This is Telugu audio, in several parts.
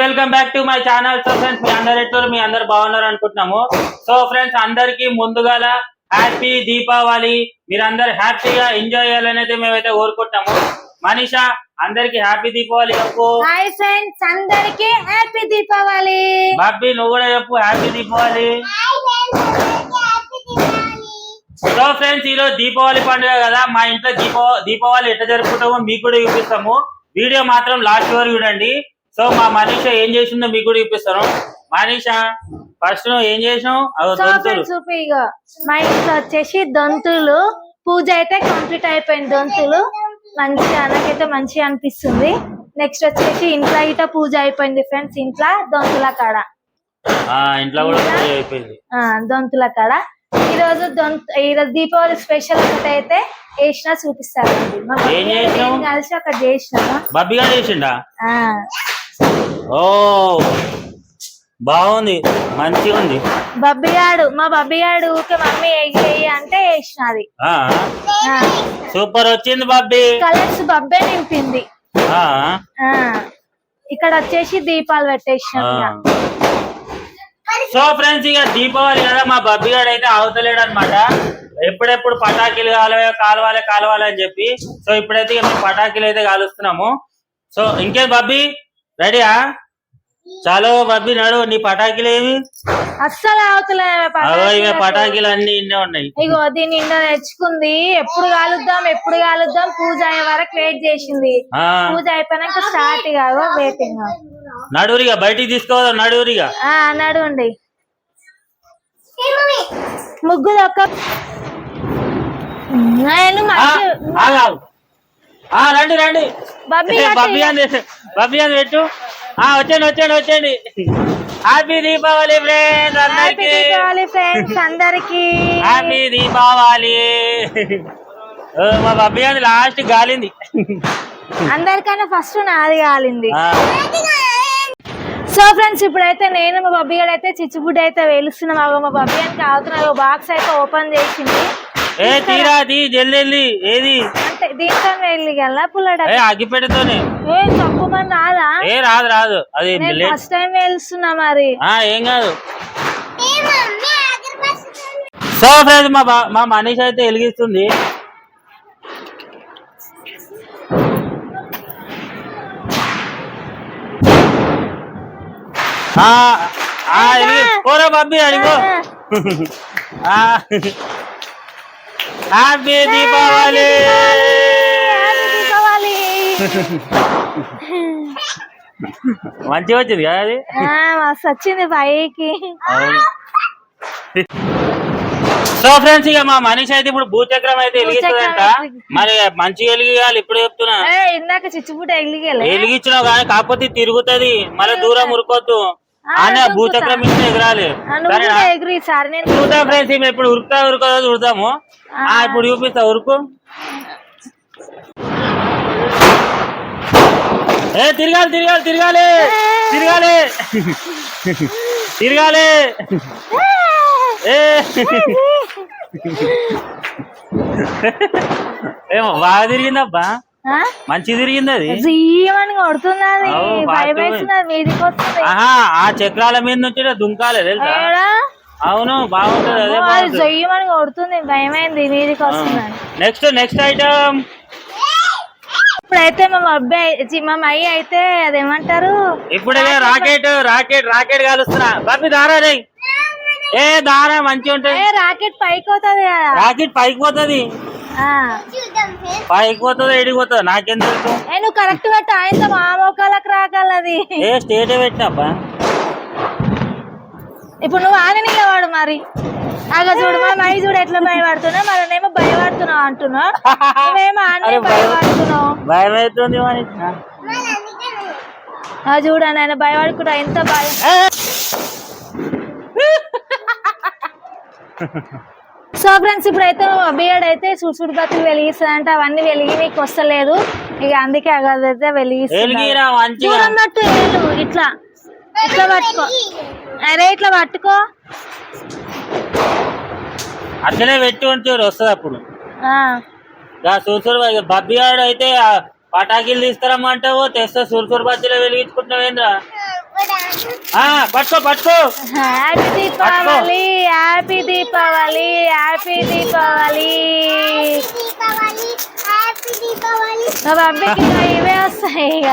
Welcome back to my channel so friends మీ అందరు ఎట్లు మీ అందరు బాగున్నారు అనుకుంటున్నాము. సో ఫ్రెండ్స్ అందరికి ముందుగాల హ్యాపీ దీపావళి. మీరందరు హ్యాపీగా ఎంజాయ్ చేయాలని అయితే మేమైతే కోరుకుంటున్నాము. మనీషా అందరికి హ్యాపీ దీపావళి చెప్పు. హాయ్ ఫ్రెండ్స్ అందరికి హ్యాపీ దీపావళి. బాబీ నువ్వు కూడా చెప్పు హ్యాపీ దీపావళి. సో ఫ్రెండ్స్ ఈ రోజు దీపావళి. పండుగ కదా. మా ఇంట్లో దీపా దీపావళి ఎట్లా జరుపుకుంటామో మీకు కూడా చూపిస్తాము. వీడియో మాత్రం లాస్ట్ వరకు చూడండి. సో మా మనీష ఏం చేసిందో మీకు కూడా చూపిస్తాను. మనీష ఫస్ట్ నువ్వు ఏం చేసినావు? అదో సో దొంతులు. ఫ్రెండ్స్ చూపి ఇక మా ఇంట్లో వచ్చేసి దొంతులు పూజ అయితే కంప్లీట్ అయిపోయింది దొంతులు. మంచిగా నాకైతే మంచిగా అనిపిస్తుంది. నెక్స్ట్ వచ్చేసి ఇంట్లో ఇట పూజ అయిపోయింది ఫ్రెండ్స్ ఇంట్లో దొంతుల కాడ. ఆ, ఇంట్లో కూడా పూజ అయిపోయింది. ఆ దొంతుల కాడ. ఈ రోజు దొంత ఈ రోజు దీపావళి స్పెషల్ ఒకటి అయితే వేసినా చూపిస్తారండి మా మమ్మీ ఏం చేసినావు? నేను కలిసి అక్కడ చేసినాము. బబ్బిగా చేసిండా? ఆ, ఓ బాగుంది. మంచిగా ఉంది. బబ్బిగాడు మా బబ్బిగాడు ఊకే మమ్మీ ఎయ్యి అంటే వేసినది సూపర్ వచ్చింది బబ్బి. కలర్స్ బబ్బే నింపింది. ఇక్కడ వచ్చేసి దీపాలు పెట్టేసినాం ఇక. సో ఫ్రెండ్స్ ఇక దీపావళి కదా మా బబ్బి గారు అయితే అవతలేడు అనమాట ఎప్పుడెప్పుడు పటాకీలు కాలవే కాలవాలి కాలవాలి అని చెప్పి. సో ఇప్పుడైతే మేము పటాకీలు అయితే కాలుస్తున్నాము. సో ఇంకేం బబ్బి? రెడీయా? చాలు బబ్బి నడు నీ పటాకీలు ఏమి అస్సలు అవతలే ఇక. పటాకీలు అన్ని ఇన్నే ఉన్నాయి. ఇగో దీన్ని నిన్న తెచ్చుకుంది. ఎప్పుడు కాలుద్దాం ఎప్పుడు కాలుద్దాం పూజ అయ్యే వరకు వెయిట్ చేసింది. పూజ అయిపోయినాక స్టార్ట్ కాదు వెయిటింగ్ నడువురిగా బయటికి తీసుకోవద్దు నడువురిగా ఆ నడుండి ముగ్గులు ఒక్క నేను ఆ, రండి రండి. బబ్బీ అని బబ్బి అని పెట్టు. ఆ వచ్చేయండి వచ్చేయండి వచ్చేయండి. హ్యాపీ దీపావళి ఫ్రెండ్స్ హ్యాపీ అందరికి. దీపావళి ఫ్రెండ్స్ అందరికి. హ్యాపీ దీపావళి ఓ, మా బబ్బి అని లాస్ట్ గాలింది. అందరికన్నా ఫస్ట్ నాది కాలింది ఆ, సో ఫ్రెండ్స్ ఇప్పుడైతే నేను మా బబ్బీ గారు అయితే చిచ్చుబుడ్డి అయితే వేలుస్తున్నాం. అగో మా బబ్బీ అని అవుతున్నారు బాక్స్ అయితే ఓపెన్ చేసింది. ఏ తీరా తీ జల్ది ఏది? అంటే దీంతో వెళ్ళి గల్లా పుల్లడ? ఏ అగ్గిపెట్టతోనే. ఏ తక్కువమని రాదా ఏ రాదు రాదు. అది ఫస్ట్ టైం వేలుస్తున్నా మరి. ఆ ఏం కాదు. సో ఫ్రెండ్స్ మా మా మనీష్ అయితే వెలిగిస్తుంది. ఆ, ఆ, వెలిగి- పోరా బబ్బి అడిగో. హ్యాపీ దీపావళి మంచిగా వచ్చింది కదా అది? మస్తు వచ్చింది పైకి. సో ఫ్రెండ్స్ ఇక మా మనీష్ అయితే ఇప్పుడు భూచక్రం అయితే వెలిగిస్తుందంట. మరి మంచిగా వెలిగియాలి ఇప్పుడు చెప్తున్నా. ఇందాక ఎగిలిగలే వెలిగించినావు కానీ కాకపోతే తిరుగుతది. మళ్ళీ దూరం ఉరుకోవద్దు అనే భూచక్రం మీద ఎగరాలి. చూద్దాం ఫ్రెండ్స్ ఇప్పుడు ఇప్పుడు ఉరుకుతా ఉరుకోదో చూద్దాము ఆ. ఇప్పుడు చూపిస్తా ఉరుకు. ఏ తిరగాలి తిరగాలి తిరగాలి తిరగాలి. తిరగాలి. ఏ. ఏమో బాగా తిరిగిందబ్బా? మంచి తిరిగింది అది జీవని మీదికి వస్తుంది. ఆహా ఆ చక్రాల మీద నుంచి దుంకాలి తెలుసా? అవును బాగుంటది అదే జయ్యమని కొడుతుంది. భయమైంది మీదికి వస్తుంది నెక్స్ట్ నెక్స్ట్ ఐటమ్. ఇప్పుడైతే మా అబ్బాయి మా అయ్యి అయితే అదేమంటారు? ఇప్పుడే రాకెట్ రాకెట్ రాకెట్ కాలుస్తున్నా. బాబీ దారా ఏ దారా మంచిగా ఉంటది ఏ రాకెట్ పైకి కదా. రాకెట్ పైకి పోతుంది. ఆ. పైకి పోతుంది ఎడికి పోతుంది? నాకేం తెలుసు నువ్వు కరెక్ట్ పెట్టు. ఆయనతో మా మోకాలకు రాగలది ఏ స్టేట్ పెట్టినబ్బా? ఇప్పుడు నువ్వు ఆన నిలవాడు మరి. అగా చూడు మా చూడు ఎట్లా భయపడుతున్నా మరనేమో భయపడుతున్నావు అంటున్నావు. నువ్వేమో భయం. భయపడుతున్నావు. భయం అవుతుంది మరి చూడండి ఆయన ఎంత భయం. సో ఫ్రెండ్స్ ఇప్పుడైతే బియడ్ అయితే సుడుసుడు బతులు వెలిగిస్తుందంట అవన్నీ వెలిగి నీకు వస్తలేదు. ఇక అందుకే అగదైతే ఏలు ఇట్లా. ఇట్లా పట్టుకో. అరే ఇట్లా పట్టుకో. అట్లనే పెట్టి ఉంచారు వస్తుంది అప్పుడు. సూర్సూరు బబ్బి గాడు అయితే పటాకీలు తీసుకురమ్మంటావు తెస్తా సూర్సూరు బజ్జీలో వెలిగించుకుంటున్నావు ఏంద్రా ఆ, పట్టుకో పట్టుకో. Happy Deepavali happy Deepavali happy Deepavali మా బాబీకి ఇంకా ఇవే వస్తాయి ఇక.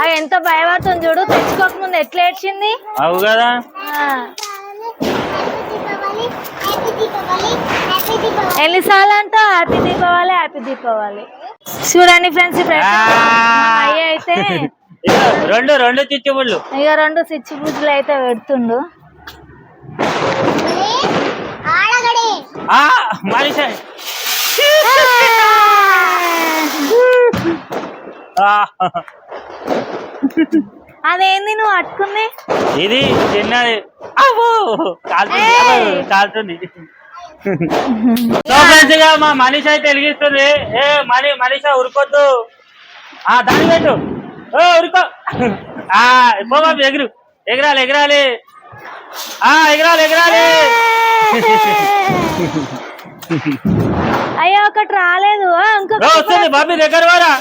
అవి ఎంత భయపడుతుంది చూడు తెచ్చుకోక ముందు ఎట్లా ఏడ్చింది? అవు కదా. ఎన్నిసార్లు అంటా హ్యాపీ దీపావళి హ్యాపీ దీపావళి చూడండి ఫ్రెండ్స్ అయ్య అయితే రెండు రెండు చిచ్చుబుళ్ళు ఇక రెండు స్విచ్ బుజ్లు అయితే పెడుతుండు. మనిషి. అదేంది నువ్వు అట్టుకుంది ఇది చిన్నది. అవ్వో, కాలుతుంది కాలుతుంది సో ఫ్రెండ్స్ ఇక మా మనిషి అయితే వెలిగిస్తుంది. ఏ మని మనిషి ఉరుకొద్దు ఆ దాని పెట్టు. ఓ ఉరుకో. ఆ బాబు ఎగురు. ఎగరాలి ఎగరాలి. ఆ ఎగరాలి ఎగరాలి. అయ్యో ఒకటి రాలేదు. వస్తుంది బాబీ దగ్గర వారా.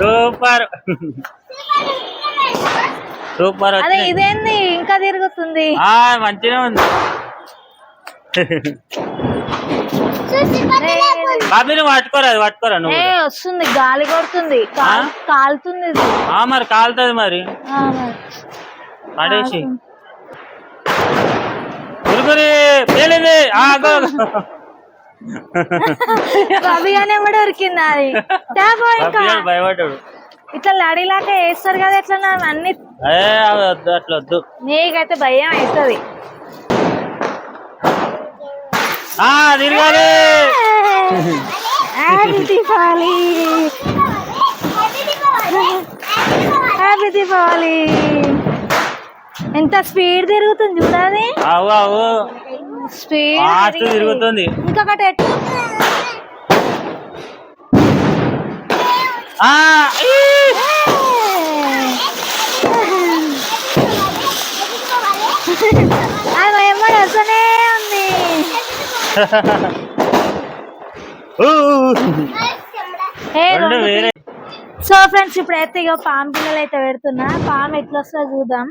సూపర్. సూపర్ ఇదేంది? ఇంకా తిరుగుతుంది. మంచిగా ఉంది. బాబీ నువ్వు పట్టుకోరా అది పట్టుకోరా ఏ నువ్వు వస్తుంది గాలి కొడుతుంది? కాలుతుంది మరి కాలుతుంది మరి. ఆ, మరి. పడేసి. ఉరుకురి పేలింది. కూడా ఉరికింది అది. భయపడ్డాడు. ఇట్లా లడిలాక వేస్తారు కదా ఇట్లా నా అన్ని అట్లా వద్దు. నీకైతే భయం అవుతుంది. తిరగాలి దీపావళి హ్యాపీ దీపావళి ఎంత స్పీడ్ తిరుగుతుంది చూడాలి. అవు అవు స్పీడ్ తిరుగుతుంది. ఇంకొకటి ఆ ఈ! అది ఎమ్మడి వస్తూనే ఉంది ఊ! ఏ, రెండు రెండు వేరే సో ఫ్రెండ్స్ ఇప్పుడు అయితే ఇక పాము పిల్లలు అయితే పెడుతున్నా. పాము ఎట్లా వస్తుందో చూద్దాం.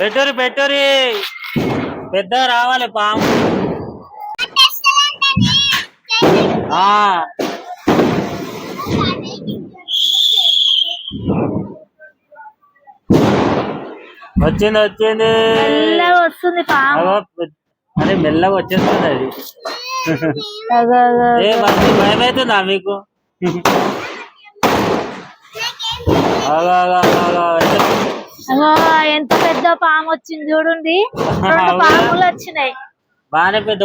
పెట్టురి పెట్టురి పెద్ద రావాలి పాము. ఆ. వచ్చింది వచ్చింది. వస్తుంది పాము. అదే మెల్లగా వచ్చేస్తుంది అది. ఏ భయం అవుతుందా మీకు? ఎంత పెద్ద పాము వచ్చింది చూడండి. రెండు? పాములు వచ్చినాయి. బాగానే పెద్ద.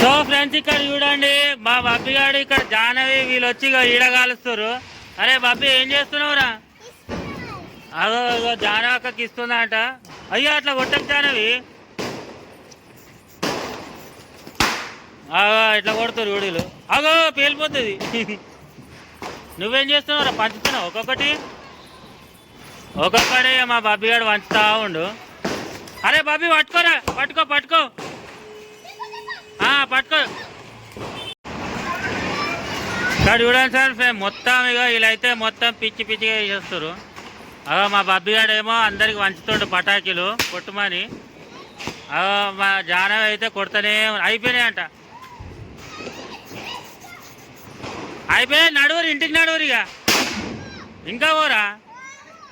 సో ఫ్రెండ్స్ ఇక్కడ చూడండి మా బబ్బి గారు ఇక్కడ జానవి వీళ్ళు వచ్చి ఇగో ఈడ కాలుస్తారు అరే బబ్బి ఏం చేస్తున్నావురా? అగో జానవి అక్కకి ఇస్తుందంట. అయ్యో అట్లా కొట్టకు జానవి. ఇట్లా కొడతారు వీడిలు అగో పేలిపోతుంది. నువ్వేం చేస్తున్నావురా? పంచుతున్నావు ఒక్కొక్కటి? ఒక్కొక్కటి మా బాబీ గారు పంచుతా ఉండు. అరే బాబీ పట్టుకోరా. పట్టుకో పట్టుకో. పట్టుకో. ఇక్కడ చూడండి సార్ మొత్తం ఇక వీళ్ళైతే మొత్తం పిచ్చి పిచ్చిగా చేస్తారు అగో మా బబ్బిగాడేమో అందరికి వంచుతుండు పటాకీలు కొట్టుమని. అగో మా జానవి అయితే కొడతానే అయిపోయినాయంట. అయిపోయి నడువురు ఇంటికి నడువురు ఇక. ఇంకా పోరా?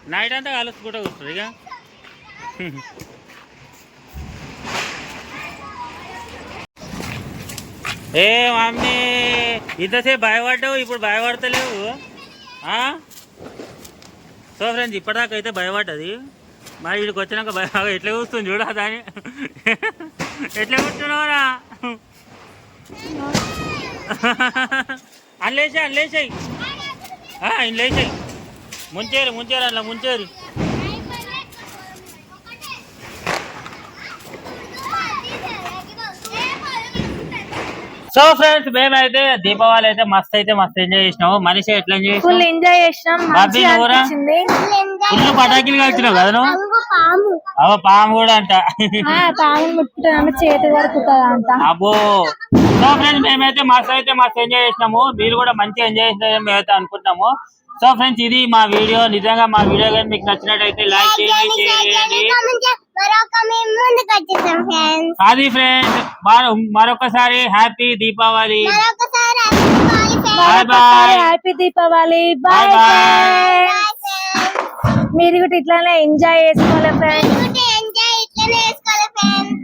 నైట్ అంతా కలుసుకుంటూ కూర్చుంటారు ఇక. ఏ మమ్మీ ఇంతసేపు భయపడ్డావు ఇప్పుడు భయపడతలేవు? ఆ? సో ఫ్రెండ్స్ ఇప్పటిదాకా అయితే భయపడ్డది. మరి వీడికి వచ్చినాక భయ ఎట్లా కూస్తుంది చూడ దాని. ఎట్లా కూర్చున్నావురా? లేచాయి అన్లేసాయి. లేచాయి ముంచేరు ముంచేరు అట్లా ముంచేరు. సో ఫ్రెండ్స్ మేమైతే దీపావళి అయితే మస్త్ అయితే మస్త్ ఎంజాయ్ చేసినాము. మనిషి ఎట్లా ఎంజాయ్ ఫుల్ ఎంజాయ్ చేసినాం. బాబీ నువ్వురా? ఫుల్ పటాకులు కాల్చినావు కదా నువ్వు? పాము. అవ పాము కూడా అంట. చేతి అబ్బో. సో ఫ్రెండ్స్ మేమైతే మస్త్ అయితే మస్త్ ఎంజాయ్ చేసినాము. మీరు కూడా మంచిగా ఎంజాయ్ చేసినారని మేమైతే అనుకుంటున్నాము. సో ఫ్రెండ్స్ ఇది మా వీడియో. నిజంగా మా వీడియో కానీ మీకు నచ్చినట్టయితే లైక్ చేయండి షేర్ చేయండి. అది ఫ్రెండ్స్ మరొకసారి happy Deepavali. Happy Deepavali. Bye మీరు కూడా ఇట్లానే ఎంజాయ్ చేసుకోవాలి ఫ్రెండ్స్ ఎంజాయ్ ఇట్లనే వేసుకోవాలి ఫ్రెండ్స్